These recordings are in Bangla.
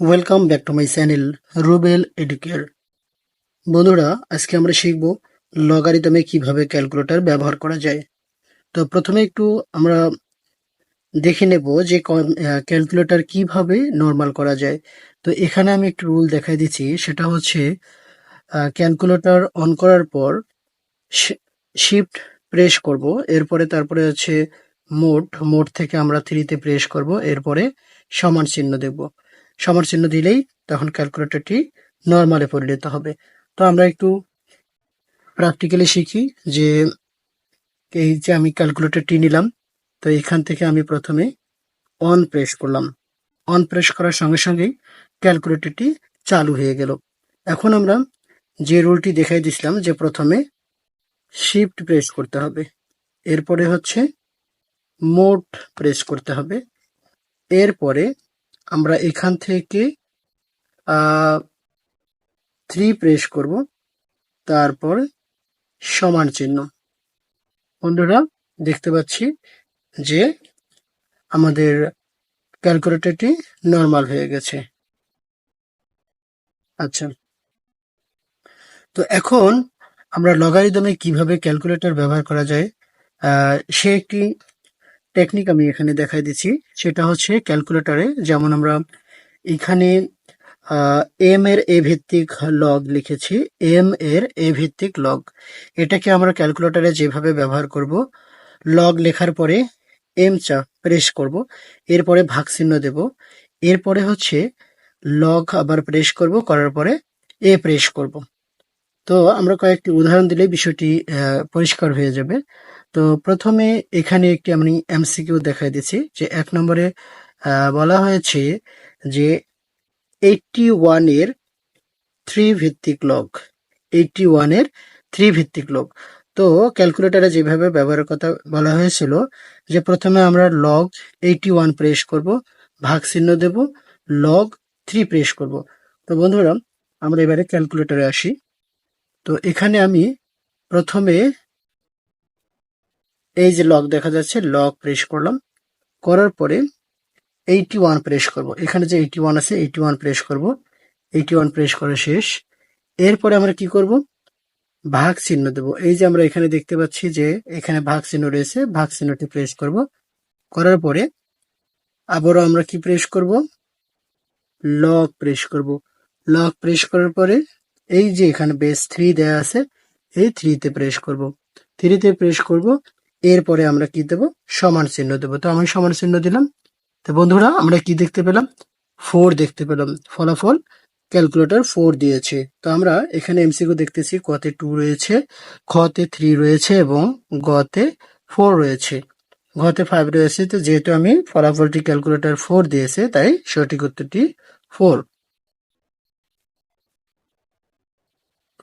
Welcome back to my channel Rubel Educare বন্ধুরা, আজকে আমরা শিখব লগারিদমে কীভাবে ক্যালকুলেটর ব্যবহার করা যায়। তো প্রথমে একটু আমরা দেখে নেব যে ক্যালকুলেটর কীভাবে নর্মাল করা যায়। তো এখানে আমি একটু রুল দেখাই দিচ্ছি, সেটা হচ্ছে ক্যালকুলেটর অন করার পর শিফট প্রেস করব, এরপরে তারপরে হচ্ছে মোড মোড থেকে আমরা থ্রিতে প্রেস করব, এরপরে সমান চিহ্ন দেখব সমান চিহ্ন দিলেই তখন ক্যালকুলেটরটি নর্মালে পরিণত হবে। তো আমরা একটু প্র্যাকটিক্যালি শিখি যে এই যে আমি ক্যালকুলেটরটি নিলাম, তো এখান থেকে আমি প্রথমে অন প্রেস করলাম। অন প্রেস করার সঙ্গে সঙ্গেই ক্যালকুলেটরটি চালু হয়ে গেল। এখন আমরা যে রুলটি দেখাই দিছিলাম যে প্রথমে শিফট প্রেস করতে হবে, এরপরে হচ্ছে মোড প্রেস করতে হবে, এরপরে আমরা এখান থেকে থ্রি প্রেস করব। তারপর সমান চিহ্ন। বন্ধুরা, দেখতে পাচ্ছি যে আমাদের ক্যালকুলেটরটি নর্মাল হয়ে গেছে। আচ্ছা। তো এখন আমরা লগারিদমে কীভাবে ক্যালকুলেটর ব্যবহার করা যায় সে একটি টেকনিক আমি এখানে দেখাই দিচ্ছি। সেটা হচ্ছে ক্যালকুলেটরে যেমন আমরা এখানে এম এর এ ভিত্তিক লগ লিখেছি। এম এর এ ভিত্তিক লগ এটাকে আমরা ক্যালকুলেটরে যেভাবে ব্যবহার করব লগ লেখার পরে এম চা প্রেস করব, এরপরে ভাগ চিহ্ন দেব। এরপরে হচ্ছে লগ আবার প্রেস করব, করার পরে এ প্রেস করব। তো আমরা কয়েকটি উদাহরণ দিলে বিষয়টি পরিষ্কার হয়ে যাবে। তো প্রথমে এখানে একটি আমি এমসিকিউ দেখাই দিচ্ছি যে এক নম্বরে বলা হয়েছে যে এইটটি ওয়ানের থ্রি ভিত্তিক লগ এইটটি ওয়ানের থ্রি ভিত্তিক লগ। তো ক্যালকুলেটরে যেভাবে ব্যবহারের কথা বলা হয়েছিল যে প্রথমে আমরা লগ এইটটি ওয়ান প্রেস করব ভাগ চিহ্ন দেব লগ থ্রি প্রেস করব। তো বন্ধুরা, আমরা এবারে ক্যালকুলেটরে আসি। তো এখানে আমি প্রথমে এই যে লক দেখা যাচ্ছে লক প্রেস করলাম। করার পরে এইটি ওয়ান প্রেস করব। এখানে যে এইটি ওয়ান আছে এইটি ওয়ান প্রেস করব। এইটি ওয়ান প্রেস করা শেষ। এরপরে আমরা কি করব? ভাগ চিহ্ন দেব। এই যে আমরা এখানে দেখতে পাচ্ছি যে এখানে ভাগ চিহ্ন রয়েছে, ভাগ চিহ্নটি প্রেস করব। করার পরে আবারও আমরা কি প্রেস করব? লক প্রেস করব। লক প্রেস করার পরে এই যে এখানে বেস থ্রি দেয়া আছে, এই থ্রিতে প্রেস করব। থ্রিতে প্রেস করব। এরপরে আমরা কি দেব? সমান চিহ্ন দেবো। তো আমি সমান চিহ্ন দিলাম। তো বন্ধুরা, আমরা কি দেখতে পেলাম? ফোর দেখতে পেলাম। ফলাফল ক্যালকুলেটর ফোর দিয়েছে। তো আমরা এখানে এমসিকিউ দেখতেছি, কতে টু রয়েছে, খতে থ্রি রয়েছে এবং গতে ফোর রয়েছে। ঘতে ফাইভ রয়েছে, তো যেহেতু আমি ফলাফলটি ক্যালকুলেটর ফোর দিয়েছে, তাই সঠিক উত্তরটি ফোর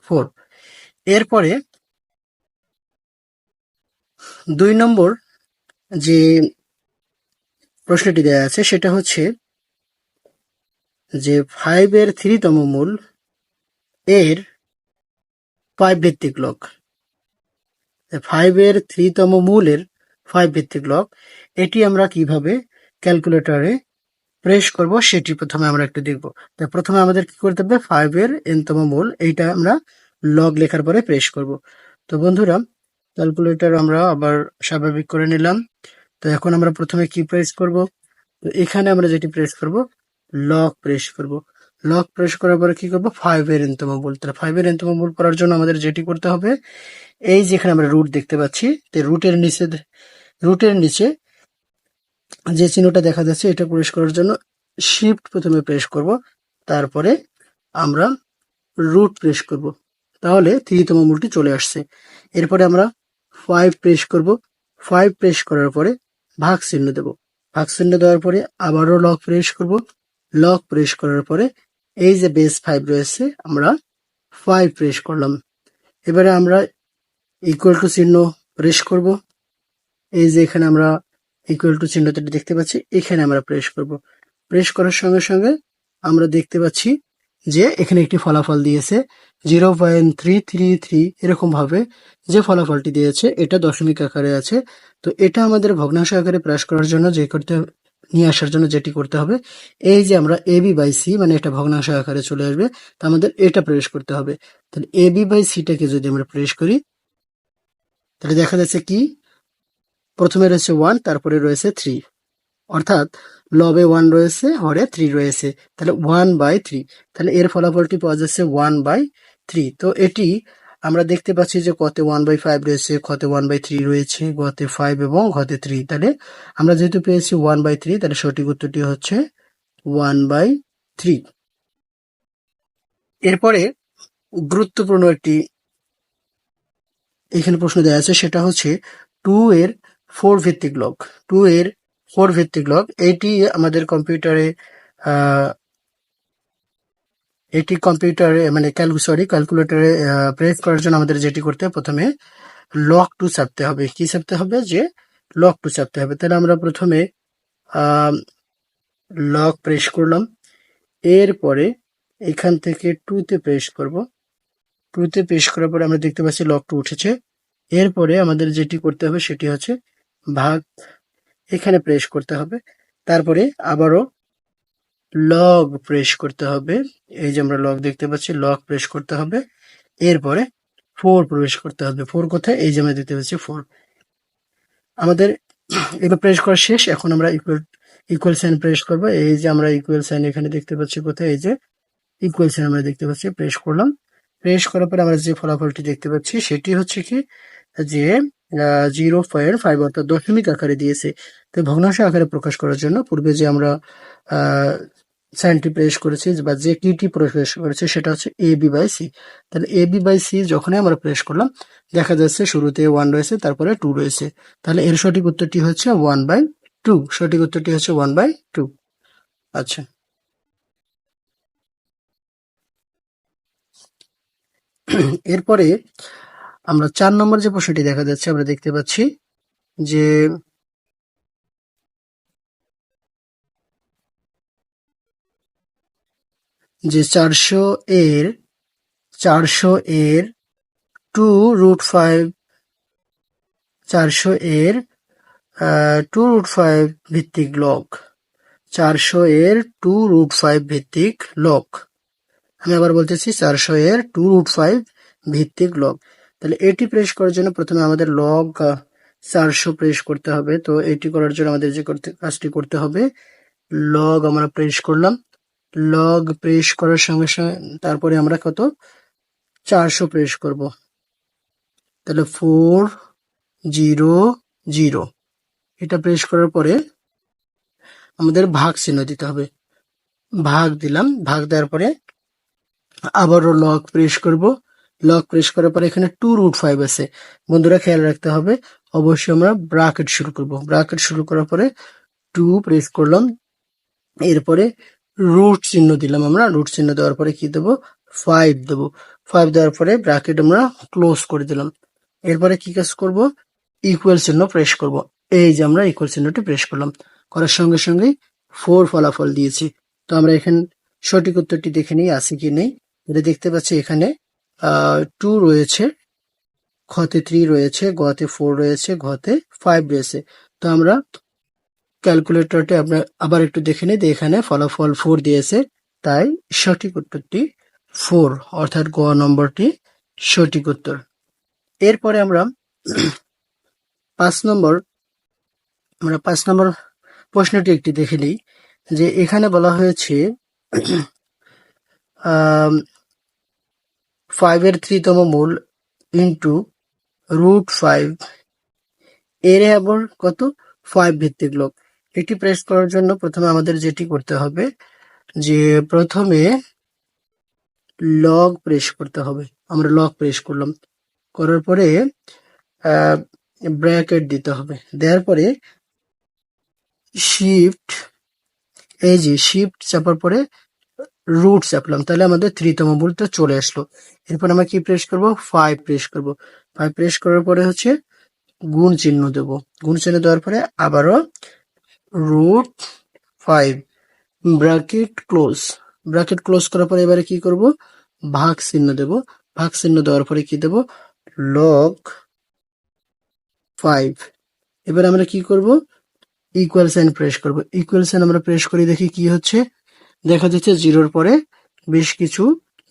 ফোর এরপরে দুই নম্বর যে প্রশ্নটি দেওয়া আছে, সেটা হচ্ছে যে ফাইভ এর থ্রিতম মূল এর ফাইভ ভিত্তিক লক। ফাইভ এর থ্রিতম মূলের ফাইভ ভিত্তিক লক, এটি আমরা কীভাবে ক্যালকুলেটরে প্রেস করব সেটি প্রথমে আমরা একটু দেখব। তো প্রথমে আমাদের কি করতে হবে? ফাইভ এর এনতম মূল, এইটা আমরা লগ লেখার পরে প্রেস করব। তো বন্ধুরা ক্যালকুলেটর আমরা আবার স্বাভাবিক করে নিলাম। তো এখন আমরা প্রথমে কি প্রেস করব? তো এখানে আমরা যেটি প্রেস করব লক প্রেস করব। লক প্রেস করার পরে কি করব? ফাইভ এর এনতম মূল তাহলে ফাইভ এর এনতম মূল করার জন্য আমাদের যেটি করতে হবে, এই যেখানে আমরা রুট দেখতে পাচ্ছি, তো রুটের নিচে রুটের নিচে যে চিহ্নটা দেখা যাচ্ছে, এটা প্রেস করার জন্য শিফট প্রথমে প্রেস করব, তারপরে আমরা রুট প্রেস করব। তাহলে থ্রিতম মূলটি চলে আসছে। এরপরে আমরা ফাইভ প্রেস করব। ফাইভ প্রেস করার পরে ভাগ চিহ্ন দেব। ভাগ চিহ্ন দেওয়ার পরে আবারও লক প্রেস করব। লক প্রেস করার পরে এই যে বেস ফাইভ রয়েছে, আমরা ফাইভ প্রেস করলাম। এবারে আমরা ইকুয়াল টু চিহ্ন প্রেস করব। এই যে এখানে আমরা ইকুয়াল টু চিহ্নটা দেখতে পাচ্ছি, এখানে আমরা প্রেস করব। প্রেস করার সঙ্গে সঙ্গে আমরা দেখতে পাচ্ছি যে এখানে একটি ফলাফল দিয়েছে zero point three three three এরকম ভাবে যে ফলাফলটি দিয়েছে এটা দশমিক আকারে আছে। তো এটা আমাদের ভগ্নাংশ আকারে প্রেস করার জন্য যে করতে নিয়ে আসার জন্য যেটি করতে হবে, এই যে আমরা এ বি বাই সি মানে এটা ভগ্নাংশ আকারে চলে আসবে, তা আমাদের এটা প্রবেশ করতে হবে। তাহলে এ বি বাই সিটাকে যদি আমরা প্রবেশ করি, তাহলে দেখা যাচ্ছে কি? প্রথমে রয়েছে ওয়ান, তারপরে রয়েছে থ্রি। অর্থাৎ লবে ওয়ান রয়েছে হরে থ্রি রয়েছে। তাহলে ওয়ান বাই থ্রি তাহলে এর ফলাফলটি পাওয়া যাচ্ছে ওয়ান বাই থ্রি তো এটি আমরা দেখতে পাচ্ছি যে কতে ওয়ান বাই ফাইভ রয়েছে কতে ওয়ান বাই থ্রি রয়েছে, গতে ফাইভ এবং ঘতে থ্রি তাহলে আমরা যেহেতু পেয়েছি ওয়ান বাই থ্রি তাহলে সঠিক উত্তরটি হচ্ছে ওয়ান বাই থ্রি এরপরে গুরুত্বপূর্ণ একটি এখানে প্রশ্ন দেওয়া আছে, সেটা হচ্ছে টু এর ফোর ভিত্তিক লগ টু এর ফোর ভিত্তিক লগ এটি আমাদের কম্পিউটারে এটি কম্পিউটারে মানে ক্যালকু সরি ক্যালকুলেটরে প্রেস করার জন্য আমাদের যেটি করতে হবে প্রথমে লক টু চাপতে হবে। কি চাপতে হবে? যে লক টু চাপতে হবে। তাহলে আমরা প্রথমে লক প্রেস করলাম। এরপরে এখান থেকে টুতে প্রেস করব। টুতে প্রেস করার পরে আমরা দেখতে পাচ্ছি লক টু উঠেছে। এরপরে আমাদের যেটি করতে হবে সেটি হচ্ছে ভাগ এখানে প্রেস করতে হবে। তারপরে আবারও লগ প্রেস করতে হবে। এই যে আমরা লগ দেখতে পাচ্ছি লগ প্রেস করতে হবে। এরপরে ফোর প্রবেশ করতে হবে। ফোর কোথায়? এই যে আমরা দেখতে পাচ্ছি ফোর আমাদের এবার প্রেস করা শেষ। এখন আমরা ইকুয়াল ইকুয়াল সাইন প্রেস করব। এই যে আমরা ইকুয়াল সাইন এখানে দেখতে পাচ্ছি কোথায়? এই যে ইকুয়াল সাইন আমরা দেখতে পাচ্ছি প্রেস করলাম। প্রেস করার পরে আমরা যে ফলাফলটি দেখতে পাচ্ছি, সেটি হচ্ছে কি? যে জিরো পয়েন্ট ফাইভ অর্থাৎ দশমিক আকারে দিয়েছে। তো ভগ্নাংশ আকারে প্রকাশ করার জন্য পূর্বে যে আমরা সাইনটি প্রেস করেছি বা যে কিটি প্রবেশ করেছে সেটা হচ্ছে এ বি বাই সি তাহলে এ বি বাই সি যখনই আমরা প্রেস করলাম, দেখা যাচ্ছে শুরুতে ওয়ান রয়েছে, তারপরে টু রয়েছে। তাহলে এর সঠিক উত্তরটি হচ্ছে ওয়ান বাই টু সঠিক উত্তরটি হচ্ছে ওয়ান বাই টু আচ্ছা। এরপরে আমরা চার নম্বর যে প্রশ্নটি দেখা যাচ্ছে, আমরা দেখতে পাচ্ছি যে যে চারশো এর চারশো এর টু রুট ফাইভ চারশো এর টু রুট ফাইভ ভিত্তিক লগ চারশো এর টু রুট ফাইভ ভিত্তিক লগ আমি আবার বলতেছি, চারশো এর টু রুট ফাইভ ভিত্তিক লগ তাহলে এটি প্রেস করার জন্য প্রথমে আমাদের লগ চারশো প্রেস করতে হবে। তো এটি করার জন্য আমাদের যে করতে, কাজটি করতে হবে লগ আমরা প্রেস করলাম। লগ প্রেস করার সঙ্গে সঙ্গে তারপরে আমরা কত? চারশো প্রেস করব। তাহলে ফোর জিরো জিরো এটা প্রেস করার পরে আমাদের ভাগ চিহ্ন দিতে হবে। ভাগ দিলাম, ভাগ দেওয়ার পরে আবারও লক প্রেস করব। লক প্রেস করার পরে এখানে টু রুট ফাইভ আছে। বন্ধুরা খেয়াল রাখতে হবে, অবশ্যই আমরা ব্রাকেট শুরু করব। ব্রাকেট শুরু করার পরে টু প্রেস করলাম, এরপরে রুট চিহ্ন দিলাম আমরা। রুট চিহ্ন দেওয়ার পরে কি দেবো? ফাইভ দেবো। ফাইভ দেওয়ার পরে ব্রাকেট আমরা ক্লোজ করে দিলাম। এরপরে কি কাজ করব? ইকুয়াল চিহ্ন প্রেস করব। এই যে আমরা ইকুয়াল চিহ্নটি প্রেস করলাম। করার সঙ্গে সঙ্গে ফোর ফলাফল দিয়েছি। তো আমরা এখানে সঠিক উত্তরটি দেখে নিই, আছে কি নেই? এটা দেখতে পাচ্ছি এখানে টু রয়েছে। খতে থ্রি রয়েছে গতে ফোর রয়েছে, ঘতে ফাইভ রয়েছে। তো আমরা ক্যালকুলেটরটি আমরা আবার একটু দেখে নিই এখানে ফলাফল ফোর দিয়েছে। তাই সঠিক উত্তরটি ফোর অর্থাৎ গ নম্বরটি সঠিক উত্তর। এরপরে আমরা পাঁচ নম্বর, আমরা পাঁচ নম্বর প্রশ্নটি একটি দেখে নিই, যে এখানে বলা হয়েছে ফাইভের থ্রিতম মূল ইন্টু রুট ফাইভ এর আবার কত? ফাইভ ভিত্তিক লোক এটি প্রেস করার জন্য প্রথমে আমাদের যেটি করতে হবে, যে প্রথমে লগ প্রেস করতে হবে। আমরা লগ প্রেস করলাম। করার পরে ব্র্যাকেট দিতে হবে। দেওয়ার পরে শিফট এই যে শিফট চাপার পরে রুট চাপলাম তাহলে আমাদের থ্রিতম ভুলটা চলে আসলো। এরপর আমরা কি প্রেস করব? ফাইভ প্রেস করব। ফাইভ প্রেস করার পরে হচ্ছে গুণ চিহ্ন দেব। গুণ চিহ্ন দেওয়ার পরে আবারও root five bracket close bracket close করার পরে এবারে কি করব? ভাগ চিহ্ন দেব। ভাগ চিহ্ন দেওয়ার পরে কি দেব? লগ ফাইভ এবার আমরা কি করব? ইকুয়াল সাইন প্রেস করব। ইকুয়াল সাইন আমরা প্রেস করি দেখি কি হচ্ছে? দেখা যাচ্ছে জিরোর পরে বেশ কিছু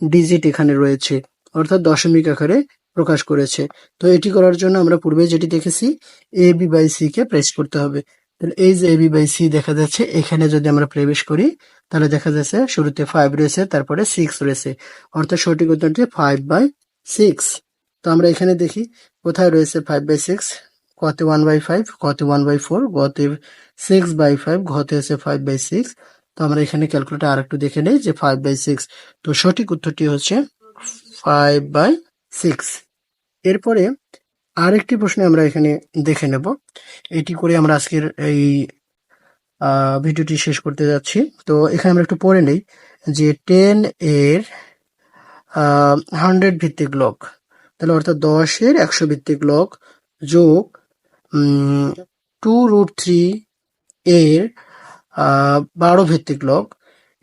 ডিজিট এখানে রয়েছে, অর্থাৎ দশমিক আকারে প্রকাশ করেছে। তো এটি করার জন্য আমরা পূর্বে যেটি দেখেছি এ বি বাই সি কে প্রেস করতে হবে। তাহলে এই যে এ বি বাই সি দেখা যাচ্ছে, এখানে যদি আমরা প্রবেশ করি, তাহলে দেখা যাচ্ছে শুরুতে ফাইভ রয়েছে, তারপরে সিক্স রয়েছে, অর্থাৎ সঠিক উত্তরটি ফাইভ বাই সিক্স তো আমরা এখানে দেখি, কোথায় রয়েছে ফাইভ বাই সিক্স কতে ওয়ান বাই ফাইভ কতে ওয়ান বাই ফোর গতে সিক্স বাই ফাইভ ঘতে আছে ফাইভ বাই সিক্স তো আমরা এখানে ক্যালকুলেটার আর একটু দেখে নেই যে ফাইভ বাই সিক্স তো সঠিক উত্তরটি হচ্ছে ফাইভ বাই সিক্স এরপরে আরেকটি প্রশ্ন আমরা এখানে দেখে নেব। এটি করে আমরা আজকের এই ভিডিওটি শেষ করতে যাচ্ছি। তো এখানে আমরা একটু পড়ে নেই যে টেন এর হান্ড্রেড ভিত্তিক লক তাহলে অর্থাৎ দশের একশো ভিত্তিক লক যোগ টু রুট থ্রি এর বারো ভিত্তিক লক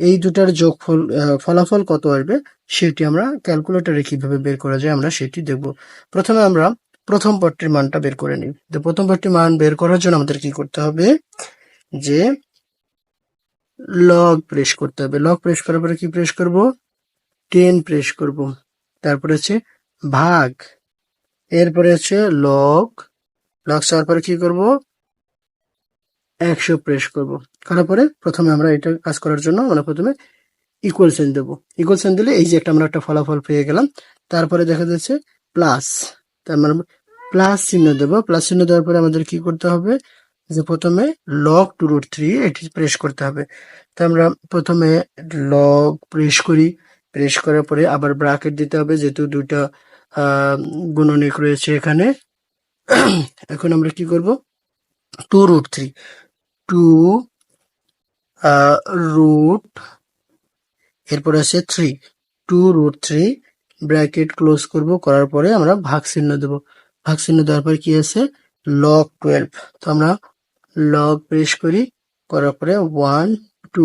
এই দুটার যোগফল ফলাফল কত আসবে সেটি আমরা ক্যালকুলেটরে কীভাবে বের করা যায় আমরা সেটি দেখব। প্রথমে আমরা প্রথম পদটির মানটা বের করে নিই। তো প্রথম পদটির মান বের করার জন্য আমাদের কি করতে হবে? যে লগ প্রেস করতে হবে। লগ প্রেস করার পরে কি প্রেস করব? টেন প্রেস করব। তারপরে হচ্ছে ভাগ। এরপরে হচ্ছে লগ লগ চাওয়ার পরে কি করব? একশো প্রেস করব। করার পরে প্রথমে আমরা এটা কাজ করার জন্য আমরা প্রথমে ইকুয়াল সেন দেবো। ইকুয়াল সেন দিলে এই যে একটা আমরা একটা ফলাফল পেয়ে গেলাম। তারপরে দেখা যাচ্ছে প্লাস তার মানে প্লাস চিহ্ন দেবো। প্লাস চিহ্ন দেওয়ার পরে আমাদের কি করতে হবে? যে প্রথমে লগ টু রুট থ্রি এটি প্রেস করতে হবে। তো আমরা প্রথমে লগ প্রেস করি। প্রেস করার পরে আবার ব্রাকেট দিতে হবে, যেহেতু দুইটা গুণনিক রয়েছে এখানে। এখন আমরা কি করব? Two root three two root, এরপরে আছে three, two root three, bracket close করব, করার পরে আমরা ভাগ চিহ্ন দেব। ভাগ চিহ্ন দেওয়ার পরে কি আছে? লগ টুয়েলভ তো আমরা লগ প্রেস করি, করার পরে ওয়ান টু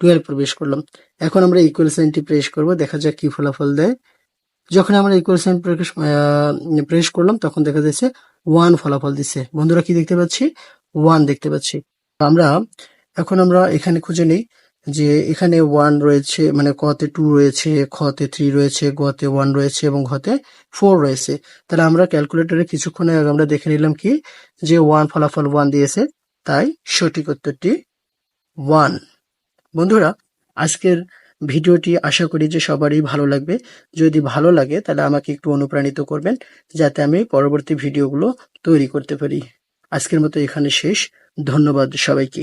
টুয়েলভ প্রবেশ করলাম। এখন আমরা ইকুয়াল সাইনটি প্রেস করব, দেখা যাক কি ফলাফল দেয়। যখন আমরা ইকুয়াল সাইন প্রেস করলাম, তখন দেখা যাচ্ছে ওয়ান ফলাফল দিচ্ছে। বন্ধুরা কি দেখতে পাচ্ছি? ওয়ান দেখতে পাচ্ছি। আমরা এখন আমরা এখানে খুঁজে নিই যে এখানে ওয়ান রয়েছে মানে কতে টু রয়েছে খতে থ্রি রয়েছে, গতে ওয়ান রয়েছে এবং ঘতে ফোর রয়েছে। তাহলে আমরা ক্যালকুলেটরে কিছুক্ষণ আগে আমরা দেখে নিলাম কি যে ওয়ান ফলাফল ওয়ান দিয়েছে, তাই সঠিক উত্তরটি ওয়ান বন্ধুরা, আজকের ভিডিওটি আশা করি যে সবারই ভালো লাগবে। যদি ভালো লাগে তাহলে আমাকে একটু অনুপ্রাণিত করবেন, যাতে আমি পরবর্তী ভিডিওগুলো তৈরি করতে পারি। আজকের মতো এখানে শেষ। ধন্যবাদ সবাইকে।